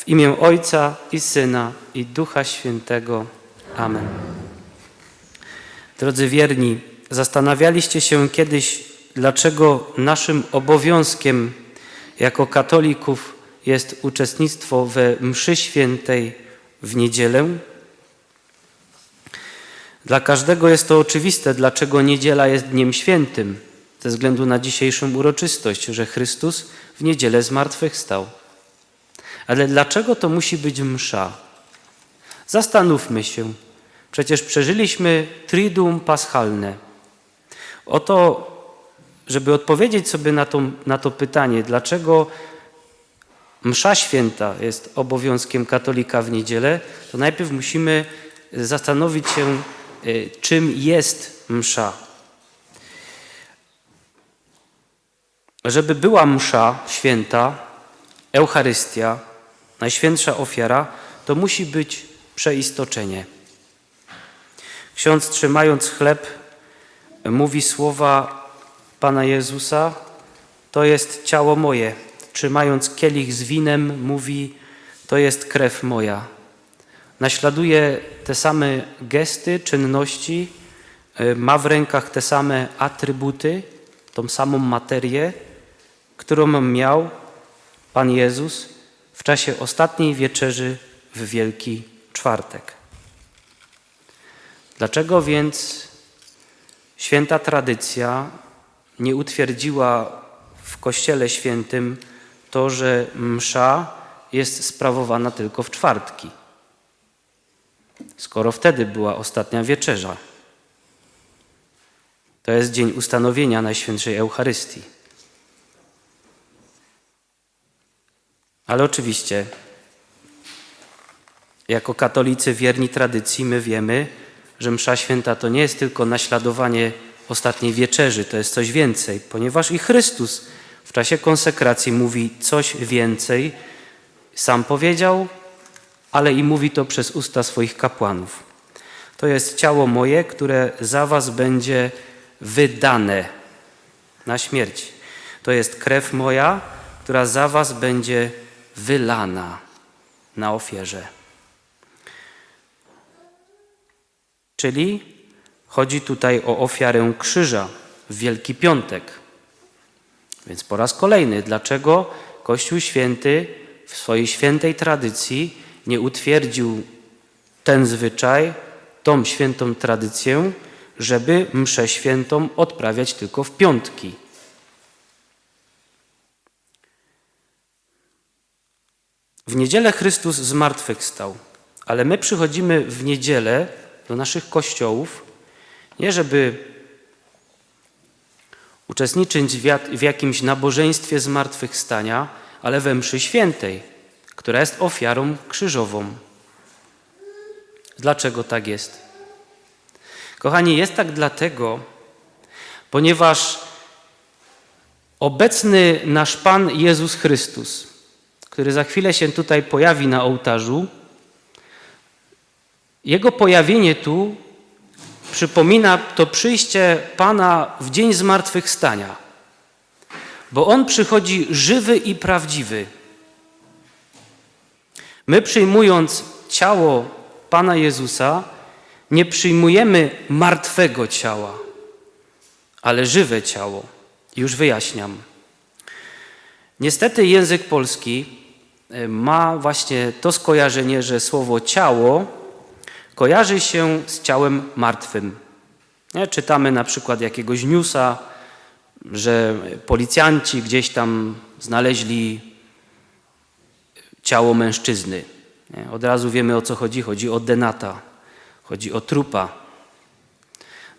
W imię Ojca i Syna i Ducha Świętego. Amen. Drodzy wierni, zastanawialiście się kiedyś, dlaczego naszym obowiązkiem jako katolików jest uczestnictwo we mszy świętej w niedzielę? Dla każdego jest to oczywiste, dlaczego niedziela jest dniem świętym, ze względu na dzisiejszą uroczystość, że Chrystus w niedzielę zmartwychwstał. Ale dlaczego to musi być msza? Zastanówmy się. Przecież przeżyliśmy Triduum Paschalne. Oto, żeby odpowiedzieć sobie na to, na to pytanie, dlaczego msza święta jest obowiązkiem katolika w niedzielę, to najpierw musimy zastanowić się, y, czym jest msza. Żeby była msza święta, Eucharystia, najświętsza ofiara, to musi być przeistoczenie. Ksiądz trzymając chleb mówi słowa Pana Jezusa, to jest ciało moje. Trzymając kielich z winem mówi, to jest krew moja. Naśladuje te same gesty, czynności, y, ma w rękach te same atrybuty, tą samą materię, którą miał Pan Jezus w czasie ostatniej wieczerzy w Wielki Czwartek. Dlaczego więc święta tradycja nie utwierdziła w Kościele Świętym to, że msza jest sprawowana tylko w czwartki? Skoro wtedy była ostatnia wieczerza. To jest dzień ustanowienia Najświętszej Eucharystii. Ale oczywiście, jako katolicy wierni tradycji, my wiemy, że Msza Święta to nie jest tylko naśladowanie ostatniej wieczerzy, to jest coś więcej, ponieważ i Chrystus w czasie konsekracji mówi coś więcej. Sam powiedział, ale i mówi to przez usta swoich kapłanów. To jest ciało moje, które za was będzie wydane na śmierć. To jest krew moja, która za was będzie wylana na ofierze. Czyli chodzi tutaj o ofiarę krzyża w Wielki Piątek. Więc po raz kolejny, dlaczego Kościół Święty w swojej świętej tradycji nie utwierdził ten zwyczaj, tą świętą tradycję, żeby mszę świętą odprawiać tylko w piątki. W niedzielę Chrystus zmartwychwstał, ale my przychodzimy w niedzielę do naszych kościołów, nie żeby uczestniczyć w jakimś nabożeństwie zmartwychwstania, ale we mszy świętej, która jest ofiarą krzyżową. Dlaczego tak jest? Kochani, jest tak dlatego, ponieważ obecny nasz Pan Jezus Chrystus, który za chwilę się tutaj pojawi na ołtarzu, jego pojawienie tu przypomina to przyjście Pana w dzień zmartwychwstania, bo On przychodzi żywy i prawdziwy. My przyjmując ciało Pana Jezusa, nie przyjmujemy martwego ciała, ale żywe ciało. Już wyjaśniam. Niestety język polski ma właśnie to skojarzenie, że słowo ciało kojarzy się z ciałem martwym. Nie? Czytamy na przykład jakiegoś newsa, że policjanci gdzieś tam znaleźli ciało mężczyzny. Nie? Od razu wiemy o co chodzi. Chodzi o denata, chodzi o trupa.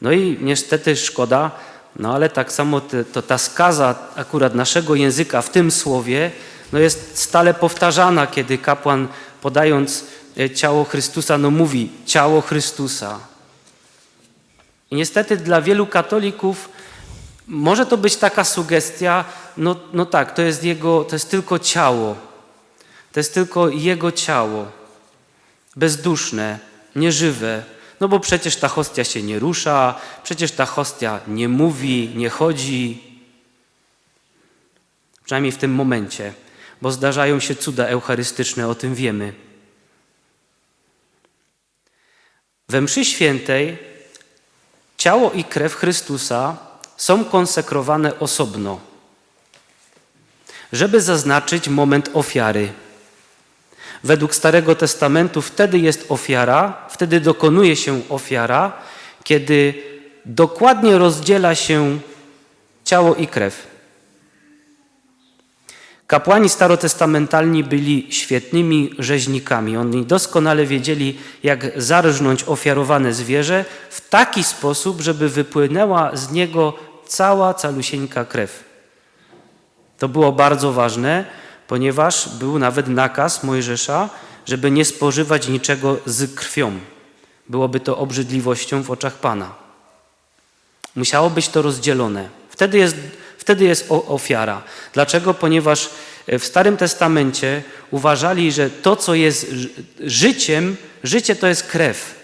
No i niestety szkoda, no ale tak samo to ta skaza akurat naszego języka w tym słowie no jest stale powtarzana, kiedy kapłan podając e, ciało Chrystusa, no mówi ciało Chrystusa. I niestety dla wielu katolików może to być taka sugestia, no, no tak, to jest, jego, to jest tylko ciało. To jest tylko Jego ciało. Bezduszne, nieżywe. No bo przecież ta hostia się nie rusza, przecież ta hostia nie mówi, nie chodzi. Przynajmniej w tym momencie. Bo zdarzają się cuda eucharystyczne, o tym wiemy. We mszy świętej ciało i krew Chrystusa są konsekrowane osobno, żeby zaznaczyć moment ofiary. Według Starego Testamentu wtedy jest ofiara, wtedy dokonuje się ofiara, kiedy dokładnie rozdziela się ciało i krew. Kapłani starotestamentalni byli świetnymi rzeźnikami. Oni doskonale wiedzieli, jak zarżnąć ofiarowane zwierzę w taki sposób, żeby wypłynęła z niego cała calusieńka krew. To było bardzo ważne, ponieważ był nawet nakaz Mojżesza, żeby nie spożywać niczego z krwią. Byłoby to obrzydliwością w oczach Pana. Musiało być to rozdzielone. Wtedy jest, wtedy jest ofiara. Dlaczego? Ponieważ w Starym Testamencie uważali, że to, co jest życiem, życie to jest krew.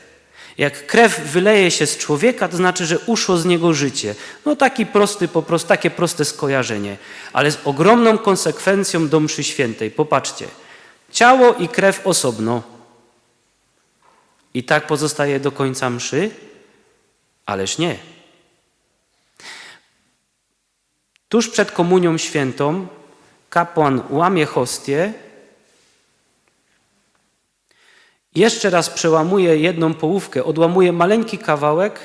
Jak krew wyleje się z człowieka, to znaczy, że uszło z niego życie. No taki prosty, po prostu takie proste skojarzenie, ale z ogromną konsekwencją do mszy świętej. Popatrzcie, ciało i krew osobno. I tak pozostaje do końca mszy? Ależ nie. Tuż przed komunią świętą kapłan łamie hostię, jeszcze raz przełamuje jedną połówkę, odłamuje maleńki kawałek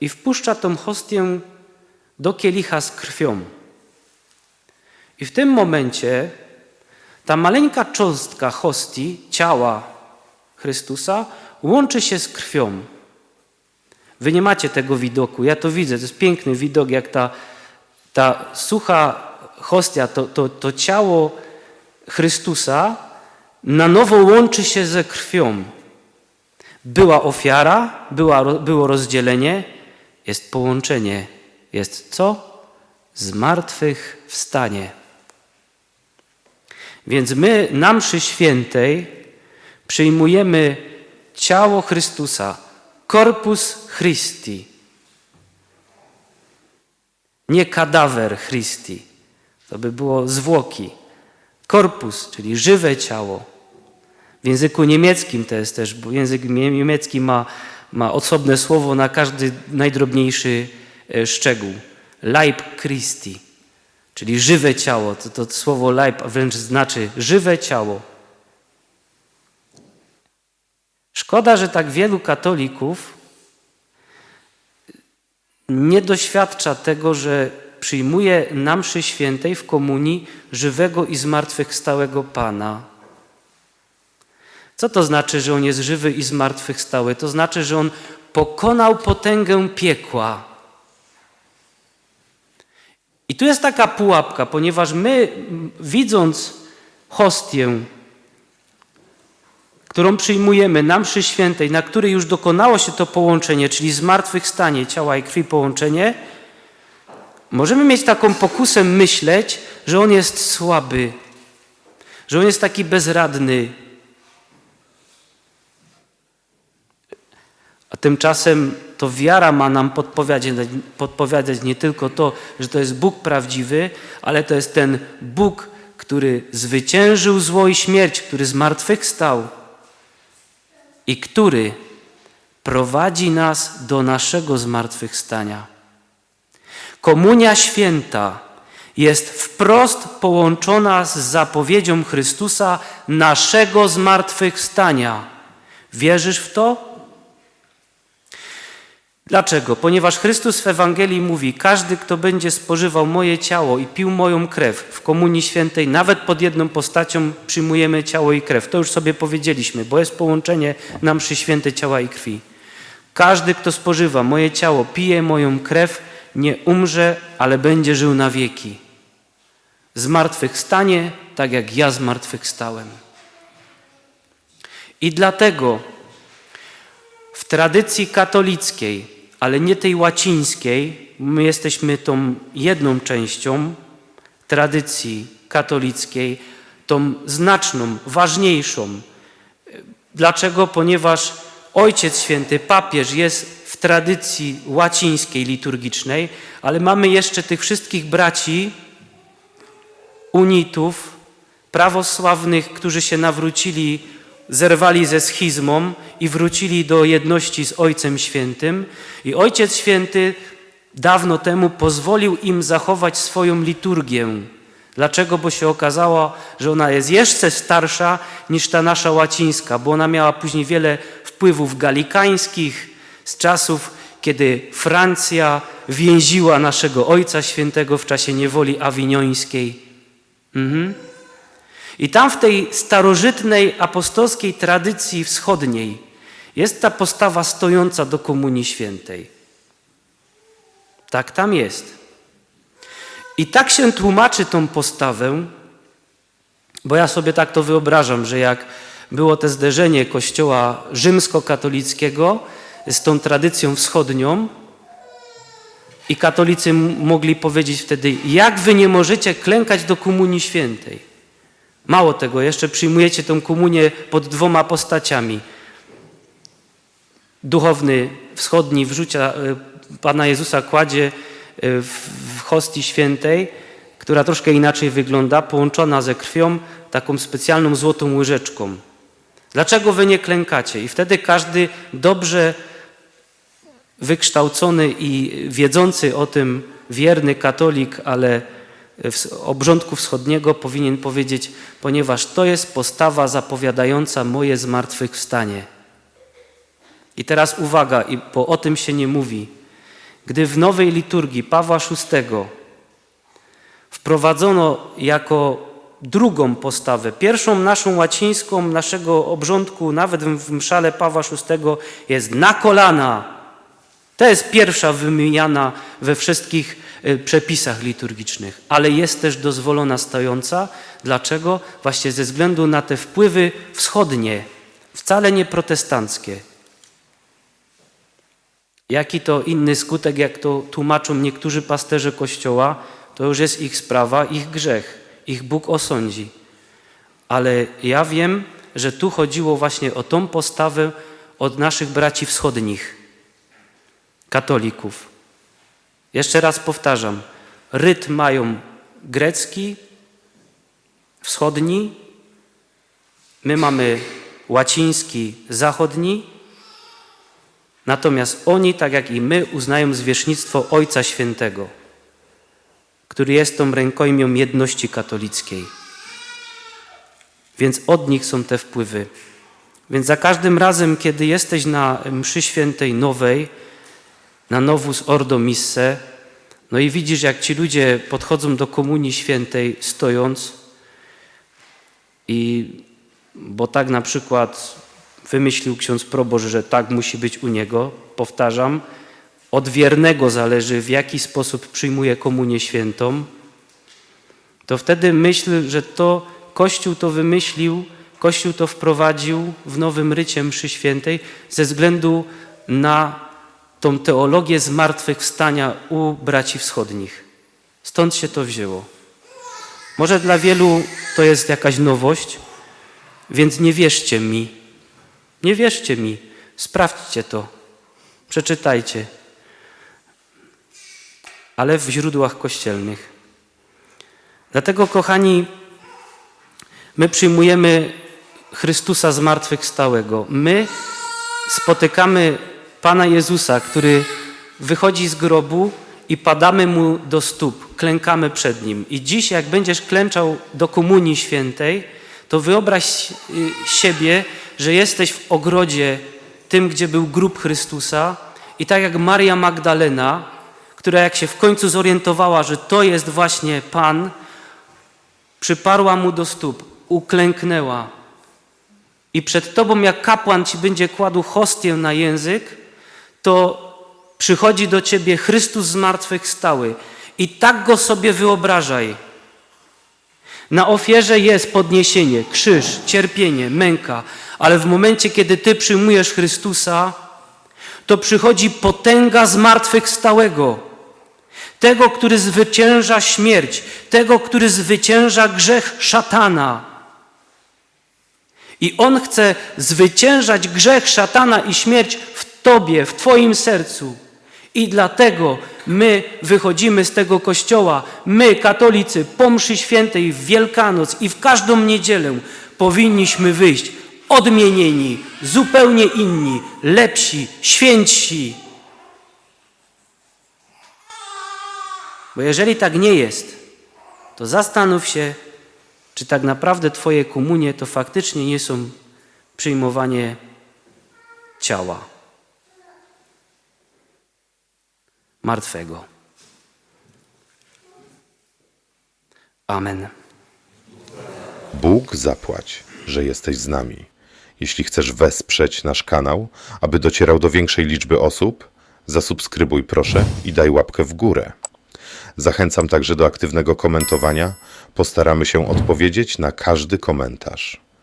i wpuszcza tą hostię do kielicha z krwią. I w tym momencie ta maleńka cząstka hostii, ciała Chrystusa, łączy się z krwią. Wy nie macie tego widoku, ja to widzę, to jest piękny widok, jak ta, ta sucha hostia, to, to, to ciało Chrystusa na nowo łączy się ze krwią. Była ofiara, była, było rozdzielenie, jest połączenie. Jest co? Zmartwychwstanie. Więc my na mszy świętej przyjmujemy ciało Chrystusa, corpus Christi, nie kadawer Christi. To by było zwłoki. Korpus, czyli żywe ciało. W języku niemieckim to jest też, bo język niemiecki ma, ma osobne słowo na każdy najdrobniejszy e, szczegół. Leib Christi, czyli żywe ciało. To, to słowo leib wręcz znaczy żywe ciało. Szkoda, że tak wielu katolików nie doświadcza tego, że przyjmuje na mszy świętej w komunii żywego i zmartwychwstałego Pana. Co to znaczy, że On jest żywy i zmartwychwstały? To znaczy, że On pokonał potęgę piekła. I tu jest taka pułapka, ponieważ my, widząc hostię, którą przyjmujemy na mszy świętej, na której już dokonało się to połączenie, czyli zmartwychwstanie ciała i krwi połączenie, Możemy mieć taką pokusę myśleć, że on jest słaby, że on jest taki bezradny. A tymczasem to wiara ma nam podpowiadać, podpowiadać nie tylko to, że to jest Bóg prawdziwy, ale to jest ten Bóg, który zwyciężył zło i śmierć, który zmartwychwstał i który prowadzi nas do naszego zmartwychwstania. Komunia święta jest wprost połączona z zapowiedzią Chrystusa naszego zmartwychwstania. Wierzysz w to? Dlaczego? Ponieważ Chrystus w Ewangelii mówi: Każdy, kto będzie spożywał moje ciało i pił moją krew w Komunii Świętej, nawet pod jedną postacią przyjmujemy ciało i krew. To już sobie powiedzieliśmy, bo jest połączenie nam przy święte ciała i krwi. Każdy, kto spożywa moje ciało, pije moją krew, nie umrze, ale będzie żył na wieki. Zmartwychwstanie, tak jak ja zmartwychwstałem. I dlatego w tradycji katolickiej, ale nie tej łacińskiej, my jesteśmy tą jedną częścią tradycji katolickiej, tą znaczną, ważniejszą. Dlaczego? Ponieważ Ojciec Święty, papież jest w tradycji łacińskiej, liturgicznej, ale mamy jeszcze tych wszystkich braci, unitów, prawosławnych, którzy się nawrócili, zerwali ze schizmą i wrócili do jedności z Ojcem Świętym. I Ojciec Święty dawno temu pozwolił im zachować swoją liturgię. Dlaczego? Bo się okazało, że ona jest jeszcze starsza niż ta nasza łacińska, bo ona miała później wiele wpływów galikańskich z czasów, kiedy Francja więziła naszego Ojca Świętego w czasie niewoli awiniońskiej. Mhm. I tam w tej starożytnej apostolskiej tradycji wschodniej jest ta postawa stojąca do Komunii Świętej. Tak tam jest. I tak się tłumaczy tą postawę, bo ja sobie tak to wyobrażam, że jak było to zderzenie kościoła rzymskokatolickiego z tą tradycją wschodnią, i katolicy mogli powiedzieć wtedy, jak wy nie możecie klękać do Komunii Świętej. Mało tego, jeszcze przyjmujecie tę komunię pod dwoma postaciami. Duchowny wschodni wrzucia e, Pana Jezusa kładzie e, w hostii świętej, która troszkę inaczej wygląda, połączona ze krwią, taką specjalną złotą łyżeczką. Dlaczego wy nie klękacie? I wtedy każdy dobrze wykształcony i wiedzący o tym wierny katolik, ale obrządku wschodniego powinien powiedzieć, ponieważ to jest postawa zapowiadająca moje zmartwychwstanie. I teraz uwaga, bo o tym się nie mówi. Gdy w nowej liturgii Pawła VI wprowadzono jako drugą postawę, pierwszą naszą łacińską, naszego obrządku, nawet w mszale Pawła VI jest na kolana. To jest pierwsza wymieniana we wszystkich y, przepisach liturgicznych, ale jest też dozwolona stojąca. Dlaczego? Właśnie ze względu na te wpływy wschodnie, wcale nie protestanckie. Jaki to inny skutek, jak to tłumaczą niektórzy pasterze Kościoła, to już jest ich sprawa, ich grzech, ich Bóg osądzi. Ale ja wiem, że tu chodziło właśnie o tą postawę od naszych braci wschodnich, katolików. Jeszcze raz powtarzam, rytm mają grecki, wschodni, my mamy łaciński, zachodni, Natomiast oni, tak jak i my, uznają zwierzchnictwo Ojca Świętego, który jest tą rękojmią jedności katolickiej. Więc od nich są te wpływy. Więc za każdym razem, kiedy jesteś na mszy świętej nowej, na Novus Ordo Misse, no i widzisz, jak ci ludzie podchodzą do Komunii Świętej stojąc, i bo tak na przykład wymyślił ksiądz proboszcz, że tak musi być u niego. Powtarzam, od wiernego zależy, w jaki sposób przyjmuje komunię świętą. To wtedy myśl, że to Kościół to wymyślił, Kościół to wprowadził w nowym rycie mszy świętej ze względu na tą teologię zmartwychwstania u braci wschodnich. Stąd się to wzięło. Może dla wielu to jest jakaś nowość, więc nie wierzcie mi, nie wierzcie mi, sprawdźcie to, przeczytajcie, ale w źródłach kościelnych. Dlatego, kochani, my przyjmujemy Chrystusa zmartwychwstałego. My spotykamy Pana Jezusa, który wychodzi z grobu i padamy Mu do stóp, klękamy przed Nim. I dziś, jak będziesz klęczał do Komunii Świętej, to wyobraź y, siebie że jesteś w ogrodzie, tym, gdzie był grób Chrystusa, i tak jak Maria Magdalena, która jak się w końcu zorientowała, że to jest właśnie Pan, przyparła mu do stóp, uklęknęła. I przed tobą, jak kapłan ci będzie kładł hostię na język, to przychodzi do ciebie Chrystus zmartwychwstały. I tak go sobie wyobrażaj. Na ofierze jest podniesienie, krzyż, cierpienie, męka, ale w momencie, kiedy Ty przyjmujesz Chrystusa, to przychodzi potęga zmartwychwstałego. Tego, który zwycięża śmierć, tego, który zwycięża grzech szatana. I On chce zwyciężać grzech szatana i śmierć Tobie, w Twoim sercu. I dlatego my wychodzimy z tego kościoła, my katolicy, po mszy świętej w Wielkanoc i w każdą niedzielę powinniśmy wyjść odmienieni, zupełnie inni, lepsi, świętsi. Bo jeżeli tak nie jest, to zastanów się, czy tak naprawdę Twoje komunie to faktycznie nie są przyjmowanie ciała martwego. Amen. Bóg zapłać, że jesteś z nami. Jeśli chcesz wesprzeć nasz kanał, aby docierał do większej liczby osób, zasubskrybuj proszę i daj łapkę w górę. Zachęcam także do aktywnego komentowania. Postaramy się odpowiedzieć na każdy komentarz.